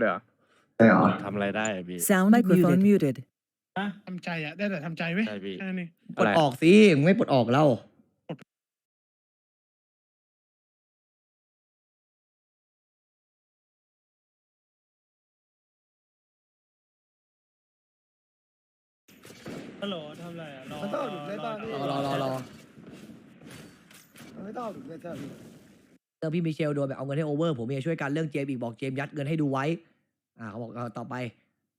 เลยเหรอใช่เหรอทำอะไรได้อะพี่ Sound Microphone muted. ทำใจอะได้แต่ทำใจไว้ยใช่พี่ แค่นั้นเอง ปลดออกสิมึงไม่ปลดออกแล้วฮัลโหลทำอะไรอะรอมันต้องหลุดได้บ้างพี่ รอรอรอรอมันไม่ต้องเอาถึงเลยเจ้าพี่เรื่องพี่มิเชลโดนแบบเอาเงินให้โอเวอร์ผมจะช่วยกันเรื่องเจมส์อีกบอกเจมส์ยัดเงินให้ดูไว้ อ่าเขาบอกเอาต่อไป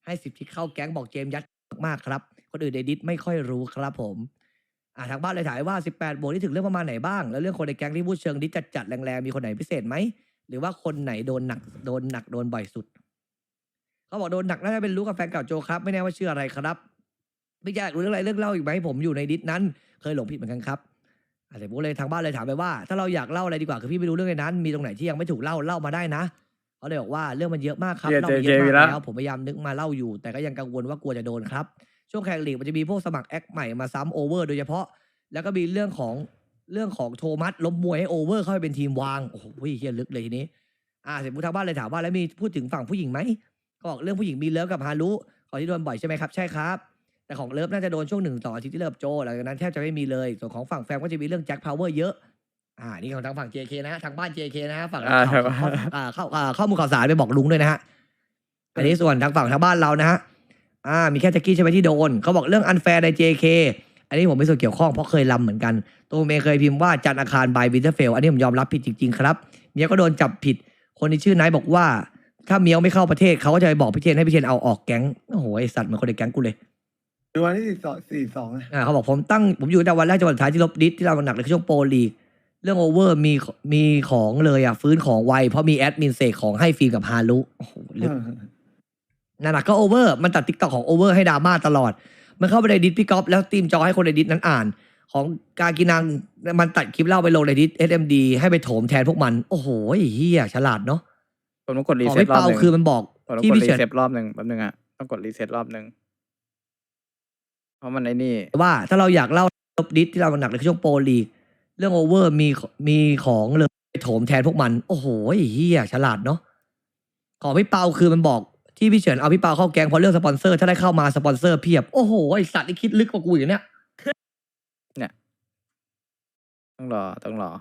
ให้สิบที่เข้าแก๊งบอกเจมส์ยัดมากครับ คนอื่นในดิสไม่ค่อยรู้ครับผมอ่าทางบ้านเลยถามว่า 18บวกนี่ถึงเรื่องประมาณไหนบ้าง แล้วเรื่องคนในแก๊งที่พูดเชิงดิสจัดจัดๆแรงๆมีคนไหนพิเศษไหมหรือว่าคนไหนโดนหนักโดนหนักโดนบ่อยสุดเขาบอกโดนหนักน่าจะเป็นรู้กับแฟนเก่าโจครับ ไม่แน่ว่าชื่ออะไรครับไม่อยากรู้เรื่องอะไรเรื่องเล่าอีกไหมผมอยู่ในดิสนั้น เคยหลงผิดเหมือนกันครับอาจจะพูดเลยทางบ้านเลยถามไปว่า ถ้าเราอยากเล่าอะไรดีกว่าคือพี่ไม่รู้เรื่องในนั้น มีตรงไหนที่ยังไม่ถูกเล่าเล่ามาได้นะ เขาเลยบอกว่าเรื่องมันเยอะมากครับเหี้ยเล่ามาเยอะ JJ มากแล้ว แล้ว ผมพยายามนึกมาเล่าอยู่ แต่ก็ยังกังวลว่ากลัวจะโดนครับ ช่วงแข่งลีกมันจะมีพวกสมัครแอคใหม่มาซ้ำโอเวอร์โดยเฉพาะ แล้วก็มีเรื่องของเรื่องของโทมัสล้มมวยให้โอเวอร์เข้าไปเป็นทีมวาง โอ้โหเฮียลึกเลยทีนี้ อ่าเสร็จปุ๊บทางบ้านเลยถามว่าแล้วมีพูดถึงฝั่งผู้หญิงไหมก็บอกเรื่องผู้หญิงมีเลิฟกับฮารุของที่โดนบ่อยใช่ไหมครับ ใช่ครับ แต่ของเลิฟน่าจะโดนช่วงหนึ่งต่ออาทิตย์ที่เลิฟโจหลังจากนั้นแทบจะไม่มีเลย ส่วนของฝั่งแฟมก็จะมีเรื่องแจ็คพาวเวอร์เยอะ อ่านี่ของทางฝั่ง JK นะฮะทางบ้าน JK นะฮะฝั่งอ่าข่าวข้ออ่าเข้าอ่าข้อมูลข่าวสารไปบอกลุงด้วยนะฮะอันนี้ส่วนทางฝั่งทางบ้านเรานะฮะอ่า มีแค่แจ็คกี้ใช่ไหมที่โดนเขาบอกเรื่องอันแฟร์ใน JK อันนี้ผมไม่ส่วนเกี่ยวข้องเพราะเคยลำเหมือนกัน ตัวผมเองเคยพิมพ์ว่าจันทร์อาคารบายวินเทอร์เฟลอันนี้ผมยอมรับผิดจริงๆครับเมียก็โดนจับผิด คนที่ชื่อไนท์บอกว่า ถ้าเมียวไม่เข้าประเทศเขาก็จะไปบอกพี่เชนให้พี่เชนเอาออกแก๊งโอ้โหไอสัตว์เหมือนคนในแก๊งกูเลย ดูวันที่สี่สองสี่สองนะ อ่าเขาบอกผมตั้งผมอยู่แต่วันแรกจนวันสุดท้ายที่ลบดิสที่เราหนักเลยคือช่วงโปรลีก เรื่องโอเวอร์มีมีของเลยอะ ฟื้นของไว เพราะมีแอดมินเสกของให้ฟิล์มกับฮารุโอ้โหลึกนั่นแหละก็โอเวอร์มันตัดติ๊กต็อกของโอเวอร์ให้ดราม่าตลอด มันเข้าไปในดิสพี่ก๊อฟแล้วตีมจอให้คนในดิสนั้นอ่าน ของกากินังมันตัดคลิปเล่าไปลงในดิส SMD ให้ไปโถมแทนพวกมัน โอ้โหเฮียฉลาดเนาะผมต้องกดรีของเซ็ตพี่รอบเปาหนึ่งคือมันบอกผมต้องที่กดพี่รีเฉินเซ็ตรอบหนึ่งแป๊บนึงอะต้องกดรีเซ็ตรอบหนึ่งเพราะมันไอ้นี่ว่าถ้าเราอยากเล่าลบดิสที่เราหนักเลยคือช่วงโปรลีก เรื่องโอเวอร์มีมีของเลยไปโถมแทนพวกมัน โอ้โหเฮียฉลาดเนาะของพี่เปาคือมันบอกที่พี่เฉินเอาพี่เปาเข้าแกงเพราะเรื่องสปอนเซอร์ถ้าได้เข้ามาสปอนเซอร์เพียบ โอ้โหไอสัตว์นี่คิดลึกกว่ากูอย่างเนี้ยต้องรอต้องรอ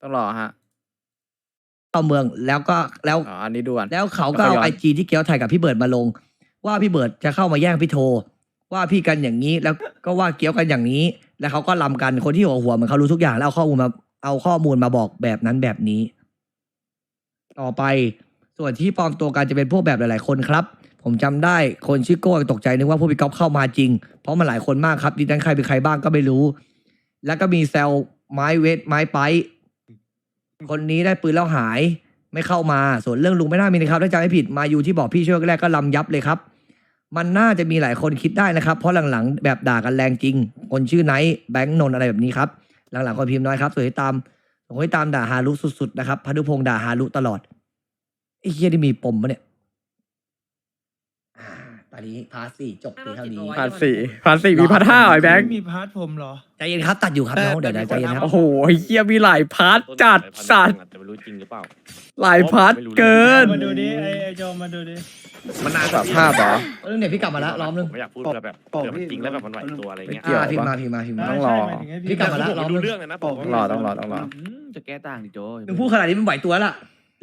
ต้องรอฮะเข้าเมืองแล้วก็แล้วอ๋ออันนี้ด่วนแล้วเขาก็เอาแล้วก็ย้ไออนจีที่เกียวถ่ายกับพี่เบิร์ดมาลง ว่าพี่เบิร์ดจะเข้ามาแย่งพี่โท ว่าพี่กันอย่างนี้แล้วก็ว่าเกี้ยวกันอย่างนี้ แล้วเขาก็ลำกันคนที่หัวหัวเหมันเขารู้ทุกอย่างแล้วเอาข้อมูลมาเอาข้อมูลมาบอกแบบนั้นแบบนี้ ต่อไปส่วนที่ปลอมตัวกันจะเป็นพวกแบบหลาย ๆ คนครับ ผมจำได้คนชื่อโก้ตกใจนึกว่าพวกพี่ก๊อฟเข้ามาจริง เพราะมันหลายคนมากครับดิฉันใครเป็นใครบ้างก็ไม่รู้ แล้วก็มีแซลไม้เวทไม้ไปคนนี้ได้ปืนแล้วหายไม่เข้ามา ส่วนเรื่องลุงไม่น่ามีนะครับถ้าจำไม่ผิดมาอยู่ที่บอกพี่ช่วยแรกก็ลำยับเลยครับ มันน่าจะมีหลายคนคิดได้นะครับ เพราะหลังๆ แบบด่ากันแรงจริง คนชื่อไนท์แบงค์นน์อะไรแบบนี้ครับ หลังๆคนพิมพ์น้อยครับสวยตามสวยตามด่าฮารุสุดๆนะครับพานุพงษ์ด่าฮารุตลอดไอ้เฮียที่มีปมปะเนี่ย ตอนนี้พาร์ทสี่จบเพียงเท่านี้พาร์ทสี่พาร์ทสี่มีพาร์ทห้าเหรอไอ้แบงค์มีพาร์ทผมเหรอ ใจเย็นครับตัดอยู่ครับน้องเดี๋ยวๆใจเย็นครับ โอ้โหเฮียมีหลายพาร์ทจัดสัตว์แต่ไม่รู้จริงหรือเปล่า หลายพาร์ทเกิน มาดูดิไอไอโจมาดูดิมันนานแบบภาพเหรอ เรื่องเนี่ยพี่กลับมาแล้วรอบนึงผมไม่อยากพูดเพื่อแบบเผื่อมันจริงแล้วแบบมันไหวตัวอะไรเงี้ย เกี่ยวอ่าพิมพ์ปะมาพิมพ์มาพิมพ์มา ต้องรอ ใช่หมายถึงให้พี่กลับมาแล้วผมไม่รู้เรื่องเลยนะผมต้องรอต้องรอต้องรอจะแก้ต่างดิโจ มึงพูดขนาดนี้มันไหวตัวแล้ว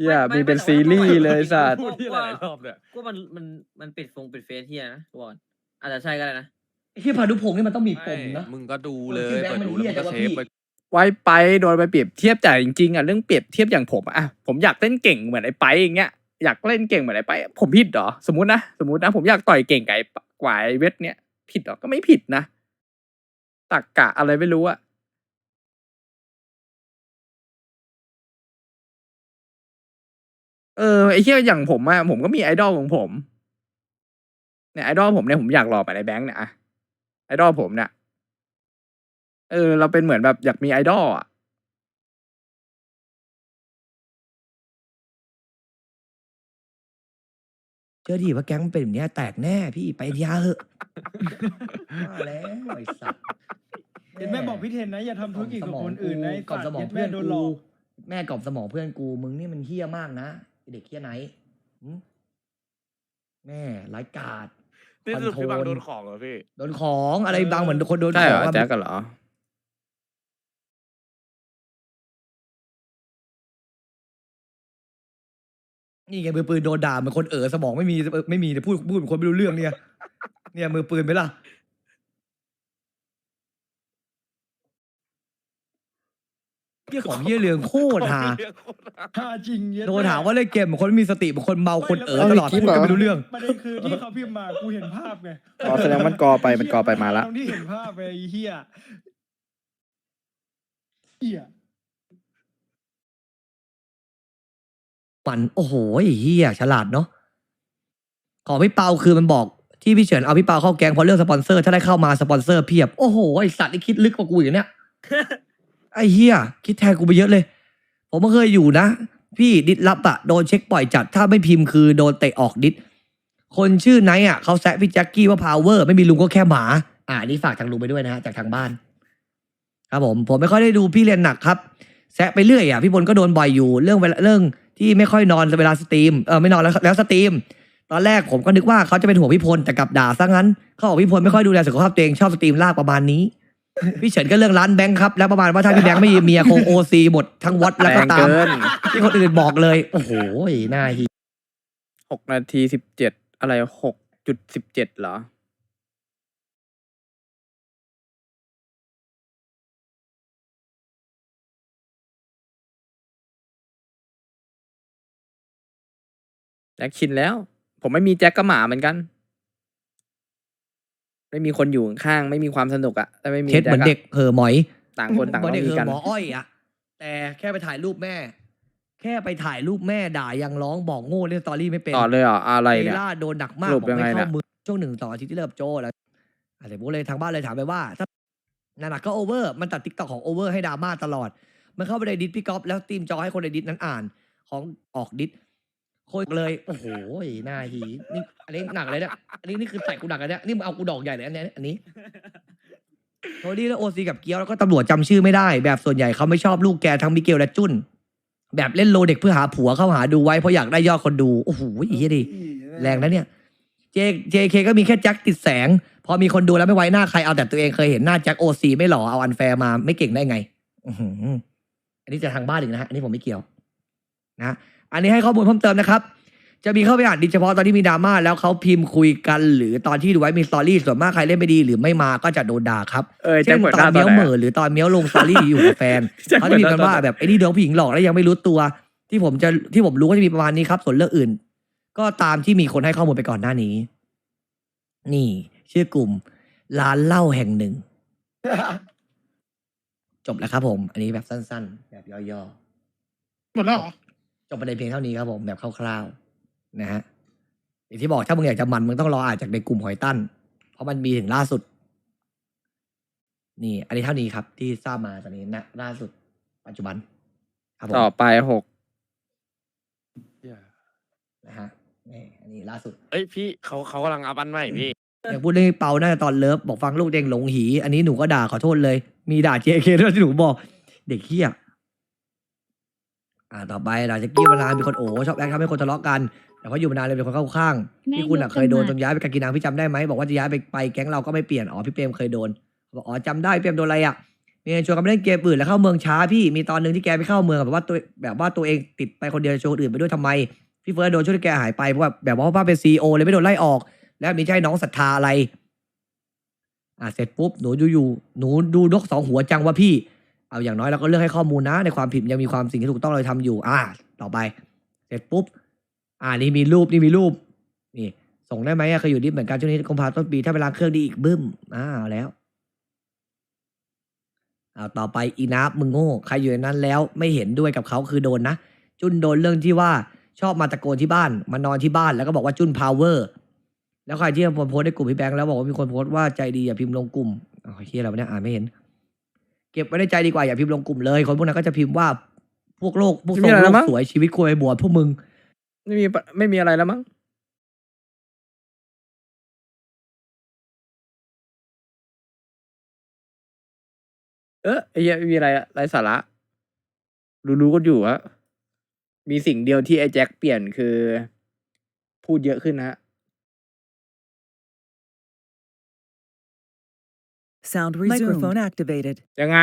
ล่ะเฮียมีเป็นซีรีส์เลยสัตว์ พูดที่หลายๆรอบเนี่ยก็มันมันมันปิดฟงปิดเฟซเฮียนะก่อนอาจจะใช่ก็ได้นะ ไอ้ที่พานุพงษ์นี่มันต้องมีปมนะ มึงก็ดูเลยเออที่แบงค์เปิดดูมันเหี้แล้วยมึงก็แต่ว่าเซฟพี่ไป ไว้ไปโดนไปเปรียบเทียบแต่จริงๆอะเรื่องเปรียบเทียบอย่างผมอะอะผมอยากเล่นเก่งเหมือนไอ้ไปอย่างเงี้ยอยากเล่นเก่งเหมือนไอ้ไปผมผิดเหรอสมมตินะสมมตินะผมอยากต่อยเก่งกับไอ้กว่าไอ้เวทเนี้ยผิดเหรอก็ไม่ผิดนะตักกะอะไรไม่รู้อะ เออไอ้เหี้ยอย่างผมอะผมก็มีไอดอลของผมเนี่ยไอดอลผมเนี่ยผมอยากหล่อไปในแบงค์เนี่ยอะไอดอลผมเนี่ยเออ เราเป็นเหมือนแบบอยากมีไอดอลอะเชื่อดีว่าแก๊งมันเป็นแบบเนี้ยแตกแน่พี่ไปยาเหอะมาแล้วไอ้สัตว์เห็นแม่บอกพี่เทนนะ อย่าทำธุรกิจกับคนอื่นนะไอ้กล่อมสมองย็ดเพื่อนแโดนหลกูอก แม่กล่อมสมองเพื่อนกูมึงนี่มันเฮี้ยมากนะไอไอ้ เด็กเฮียไหนหึแม่ไร้กาดนี่สรุปพี่คอนโทรลบางโดนของเหรอพี่ โดนของอะไรบางเหมือนคนโดนใช่ขเหรองออะแจ็คกันเหรอนี่ไงมือปืนโดนด่าเหมือนคนเอ๋อสมองไม่มีไม่มีแต่พูดพูดเหมือนคนไม่รู้เรื่องเนี่ย เนี่ยมือปืนไหมล่ะ เรื่องของเยี่ยเรืองโคตรหาถ้าจริงเย็ดโดนถามว่าเล่นเกมเหมือนคนไม่มีสติเหมือนคนเมาคนเอ๋อตลอดเอาอีกคลิปพูดเหรอกันไม่รู้เรื่องประเด็นคือที่เขาพิมพ์มากูเห็นภาพไงอ๋อแสดงมันกอไปมันกอไปมาละตรงที่เห็นภาพไปไอ้เฮียเฮียมันโอ้โหไอ้เฮียฉลาดเนาะของพี่เปาคือมันบอกที่พี่เฉินเอาพี่เปาเข้าแกงเพราะเรื่องสปอนเซอร์ ถ้าได้เข้ามาสปอนเซอร์เพียบ โอ้โหไอสัตว์นี่คิดลึกกว่ากูอย่างเนี้ย ไอ้เฮียคิดแทนกูไปเยอะเลย ผมก็เคยอยู่นะ พี่ดิดลับอะโดนเช็คปล่อยจัด ถ้าไม่พิมพ์คือโดนเตะออกดิดคนชื่อไนท์อะเขาแซะพี่แจ็คกี้ว่าพาวเวอร์ไม่มีลุงก็แค่หมา อ่านนี้ฝากทางลุงไปด้วยนะฮะจากทางบ้าน ครับผมผมไม่ค่อยได้ดูพี่เรียนหนักครับแซะไปเรื่อยอะพี่บนก็โดนบ่อยอยู่เรื่องเวลาเรื่องที่ไม่ค่อยนอนเวลาสตรีมเออไม่นอนแล้วแล้วสตรีม ตอนแรกผมก็นึกว่าเขาจะเป็นห่วงพี่พลแต่กลับด่าซะงั้นเขาบอกพี่พลไม่ค่อยดูแลสุขภาพตัวเองชอบสตรีมลากประมาณนี้ พี่เฉินก็เรื่องร้านแบงค์ครับแล้วประมาณว่าถ้าพี่แบงค์ไม่มีเมียคงโอซีหมดทั้งวัดแล้วแรก็งตามเกินที่คนอื่นบอกเลยโอ้โหหน้าฮีหกนาทีสิบเจ็ดอะไรหกจุดสิบเจ็ดเหรอแจ็คชินแล้ว ผมไม่มีแจ็คก็หมาเหมือนกัน ไม่มีคนอยู่ข้างๆไม่มีความสนุกอะแต่ไม่มีเท็ดเหมือนแจ็เด็คกเห่อหมอยอะต่างคนต่างเหมือนต้เด็อกงมีเห่อกัน หมออ้อยอะแต่แค่ไปถ่ายรูปแม่ แค่ไปถ่ายรูปแม่ด่ายังร้องบอกโง่เล่นสตอรี่ไม่เป็น ต่อเลยเหรออะไรเนี่ยเล่าโดนหนักมากสรุบปอกยังไงไม่เนี่เข้าย มือช่วงหนึ่งต่ออาทิตย์ที่เลิกโจแล้วอะไรพวกเลยทางบ้านเลยถามไปว่า ถ้านั่นนะก็โอเวอร์ มันตัดทิกตอกของโอเวอร์ให้ดราม่าตลอด มันเข้าไปในดิสพี่ก๊อฟแล้วตีมจอให้คนในดิสนั้นอ่าน ของออกดิส โคตรเลย โอ้โหหน้าหีนี่อันนี้หนักเลยเนี่ยอันนี้นี่คือใส่กูหนักเลยเนี่ยนี่มึงเอากูดอกใหญ่เลยอันนี้อันนี้โทนี่แล้วโอซีกับเกียวแล้วก็ตำรวจจำชื่อไม่ได้ แบบส่วนใหญ่เขาไม่ชอบลูกแกทั้งมิเกลและจุนแบบเล่นโลเด็กเพื่อหาผัวเข้าหาดูไว้เพราะอยากได้ยอดคนดูโอ้โหอีเหี้ยดิแรงนะเนี่ย J JK ก็มีแค่แจ็คติดแสง พอมีคนดูแล้วไม่ไว้หน้าใครเอาแต่ตัวเองเคยเห็นหน้าแจ็คโอซีไม่หล่อเอาอันแฟร์มาไม่เก่งได้ไง อื้อหืออันนี้จะทางบ้านอีกนะฮะอันนี้ผมไม่เกี่ยว นะ อันนี้ให้ข้อมูลเพิ่มเติมนะครับจะมีเข้าไปอ่านดิเฉพาะตอนที่มีดราม่าแล้วเขาพิมพ์คุยกัน หรือตอนที่ดูไว้มีสตอรี่ส่วนมากใครเล่นไม่ดีหรือไม่มาก็จะโดนด่าครับเออแจ็เช่คนเปิดตหอน้านตอเมี้นยวไหนเหม่ออะหรือตอนเมี้ยวลงสตอรี่อยู่กับแฟนแจ็คเขาจะมีเปิกัดนหน้าว่าตอนไหนแบบไอ้นี่โดนผู้หญิงหลอกแล้วยังไม่รู้ตัว ที่ผมจะที่ผมรู้ก็จะมีประมาณนี้ครับ ส่วนเรื่องอื่น ก็ตามที่มีคนให้ข้อมูลไปก่อนหน้านี้ นี่ ชื่อกลุ่ม ร้านเหล้าแห่งหนึ่ง จบแล้วครับผม อันนี้แบบสั้น ๆ แบบย่อหมดแล้วเหรอๆ จบประเด็นเพียงเท่านี้ครับผมแบบคร่าวๆนะฮะอย่างที่บอกถ้ามึงอยากจะมันมึงต้องรออ่านจากในกลุ่มหอยตั้น เพราะมันมีถึงล่าสุด นี่ อันนี้เท่านี้ครับ ที่ทราบมาตอนนี้นะล่าสุด ปัจจุบัน ครับผมต่อไปหกนะฮะนี่อันนี้ล่าสุดเอ้ยพี่เขาเขากำลังอัพอันใหม่พี่ อยากพูดเรื่องเปาน่าจะตอนเลิฟบอกฟังลูกเด้งหลงหี อันนี้หนูก็ด่าขอโทษเลย มีด่าเจเคด้วยที่หนูบอก เด็กเฮี้ย อ่าต่อไปด่าแจ็กกี้มานานเป็นคนโอ้ชอบแอคทำให้คนทะเลาะกัน แต่พออยู่มานานเลยเป็นคนเข้าข้างแม่ที่คุณอะยกเคยโดนกันจมานย้ายไปกากินังพี่จำได้ไหมบอกว่าจะย้ายไปไปแก๊งเราก็ไม่เปลี่ยนอ๋อพี่เปรมเคยโดนบอกอ๋อจำได้พี่เปรมโดนอะไรอะมีชวนกันไปเล่นเกมอื่นแล้วเข้าเมืองช้าพี่มีตอนหนึ่งที่แกไปเข้าเมืองแบบว่าตัวแบบว่าตัวเองติดไปคนเดียวชวนคนอื่นไปด้วยทำไมพี่เฟิร์สโดนช่วยให้แกหายไปเพราะว่าแบบว่าป้าเป็นซีโอเลยไม่โดนไล่ออก แล้วมีใช่น้องศรัทธาอะไรอ่าเสร็จปุ๊บหนูอยู่ๆหนูดูนกสองหัวจังว่าพี่ เอาอย่างน้อยเราก็เลือกให้ข้อมูลนะ ในความผิดยังมีความสิ่งที่ถูกต้องเราทำอยู่ อ่า ต่อไป เสร็จปุ๊บ อ่านี่มีรูปนี่มีรูป นี่ ส่งได้ไหมอะเคยอยู่ดิฟเหมือนกันช่วงนี้กุมภาต้นปีถ้าไปล้างเครื่องดีอีกบึ้มอ่าแล้วเอาต่อไปอีนับมึงโง่ใครอยู่ในนั้นแล้วไม่เห็นด้วยกับเขาคือโดนนะ จุนโดนเรื่องที่ว่าชอบมาตะโกนที่บ้านมานอนที่บ้านแล้วก็บอกว่าจุนพาวเวอร์แล้วใครที่โพสในกลุ่มพี่แบงค์แล้วบอกว่ามีคนโพสต์ว่าใจดีอย่าพิมพ์ลงกลุ่มอ๋อเฮียเราเนี่ยอ่านไม่เห็น เก็บไว้ในใจดีกว่าอย่าพิมพ์ลงกลุ่มเลยคนพวกนั้นก็จะพิมพ์ว่าพวกโลกพวกทรงโลกสวยชีวิตคุยบวชพวกมึง ไม่มีปะไม่มีอะไรแล้วมั้งเออไอ้เหี้ยไม่มีอะไรอะไรสาระ รู้ๆก็อยู่อะมีสิ่งเดียวที่ไอ้แจ็คเปลี่ยนคือ พูดเยอะขึ้นนะฮะ Sound resumed. Microphone activated. ยังไง